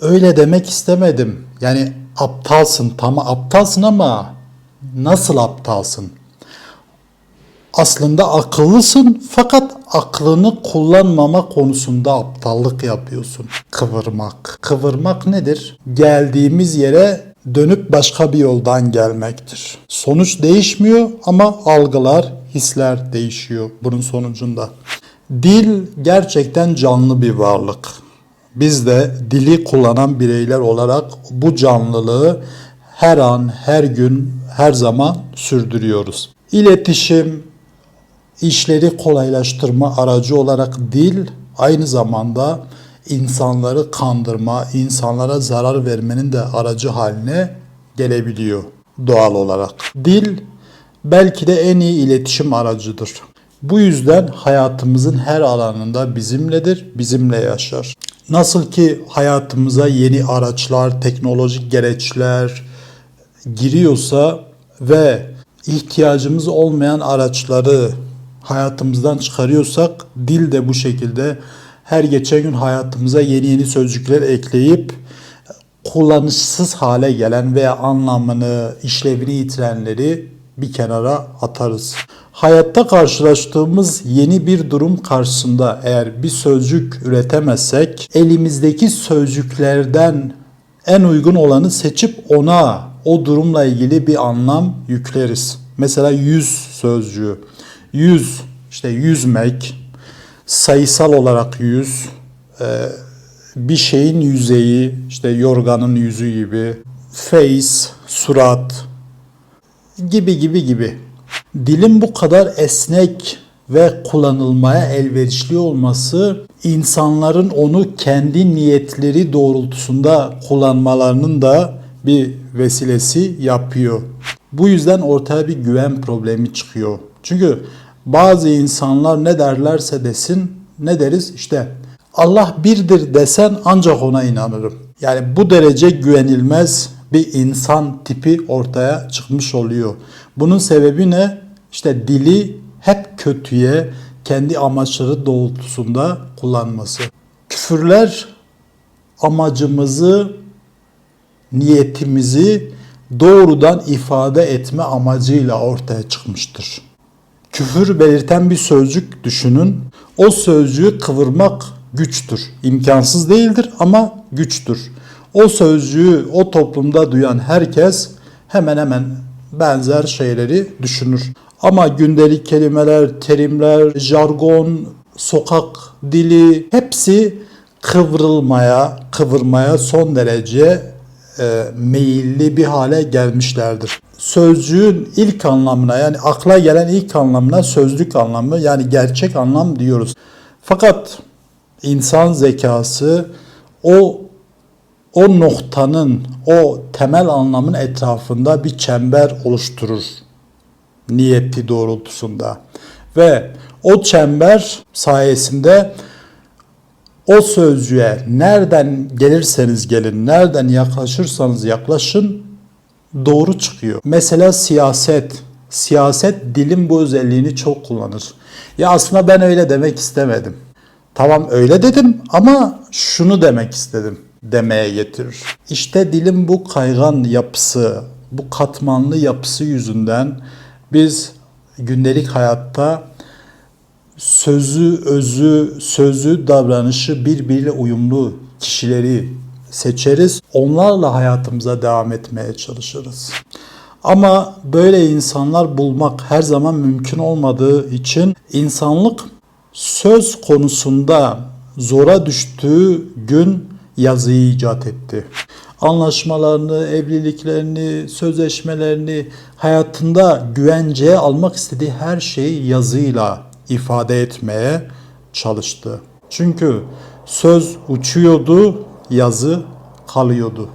Öyle demek istemedim. Yani aptalsın, tamam aptalsın ama nasıl aptalsın? Aslında akıllısın fakat aklını kullanmama konusunda aptallık yapıyorsun. Kıvırmak. Kıvırmak nedir? Geldiğimiz yere dönüp başka bir yoldan gelmektir. Sonuç değişmiyor ama algılar, hisler değişiyor bunun sonucunda. Dil gerçekten canlı bir varlık. Biz de dili kullanan bireyler olarak bu canlılığı her an, her gün, her zaman sürdürüyoruz. İletişim, işleri kolaylaştırma aracı olarak dil aynı zamanda insanları kandırma, insanlara zarar vermenin de aracı haline gelebiliyor doğal olarak. Dil belki de en iyi iletişim aracıdır. Bu yüzden hayatımızın her alanında bizimledir, bizimle yaşar. Nasıl ki hayatımıza yeni araçlar, teknolojik gereçler giriyorsa ve ihtiyacımız olmayan araçları hayatımızdan çıkarıyorsak dil de bu şekilde her geçen gün hayatımıza yeni yeni sözcükler ekleyip kullanışsız hale gelen veya anlamını, işlevini yitirenleri bir kenara atarız. Hayatta karşılaştığımız yeni bir durum karşısında eğer bir sözcük üretemezsek elimizdeki sözcüklerden en uygun olanı seçip ona o durumla ilgili bir anlam yükleriz. Mesela yüz sözcüğü. Yüz, işte yüzmek, sayısal olarak yüz, e, bir şeyin yüzeyi, işte yorganın yüzü gibi, face, surat gibi gibi gibi. Dilin bu kadar esnek ve kullanılmaya elverişli olması insanların onu kendi niyetleri doğrultusunda kullanmalarının da bir vesilesi yapıyor. Bu yüzden ortaya bir güven problemi çıkıyor. Çünkü bazı insanlar ne derlerse desin ne deriz işte Allah birdir desen ancak ona inanırım. Yani bu derece güvenilmez bir insan tipi ortaya çıkmış oluyor. Bunun sebebi ne? İşte dili hep kötüye, kendi amaçları doğrultusunda kullanması. Küfürler amacımızı, niyetimizi doğrudan ifade etme amacıyla ortaya çıkmıştır. Küfür belirten bir sözcük düşünün. O sözcüğü kıvırmak güçtür. İmkansız değildir ama güçtür. O sözcüğü o toplumda duyan herkes hemen hemen benzer şeyleri düşünür. Ama gündelik kelimeler, terimler, jargon, sokak dili hepsi kıvrılmaya, kıvırmaya son derece e, meyilli bir hale gelmişlerdir. Sözcüğün ilk anlamına yani akla gelen ilk anlamına sözlük anlamı yani gerçek anlam diyoruz. Fakat insan zekası o o noktanın, o temel anlamın etrafında bir çember oluşturur niyeti doğrultusunda. Ve o çember sayesinde o sözcüğe nereden gelirseniz gelin, nereden yaklaşırsanız yaklaşın doğru çıkıyor. Mesela siyaset. Siyaset dilin bu özelliğini çok kullanır. Ya aslında ben öyle demek istemedim. Tamam öyle dedim ama şunu demek istedim demeye getirir. İşte dilin bu kaygan yapısı, bu katmanlı yapısı yüzünden biz gündelik hayatta sözü, özü, sözü, davranışı birbiriyle uyumlu kişileri seçeriz. Onlarla hayatımıza devam etmeye çalışırız. Ama böyle insanlar bulmak her zaman mümkün olmadığı için insanlık söz konusunda zora düştüğü gün yazıyı icat etti. Anlaşmalarını, evliliklerini, sözleşmelerini hayatında güvenceye almak istediği her şeyi yazıyla ifade etmeye çalıştı. Çünkü söz uçuyordu, yazı kalıyordu.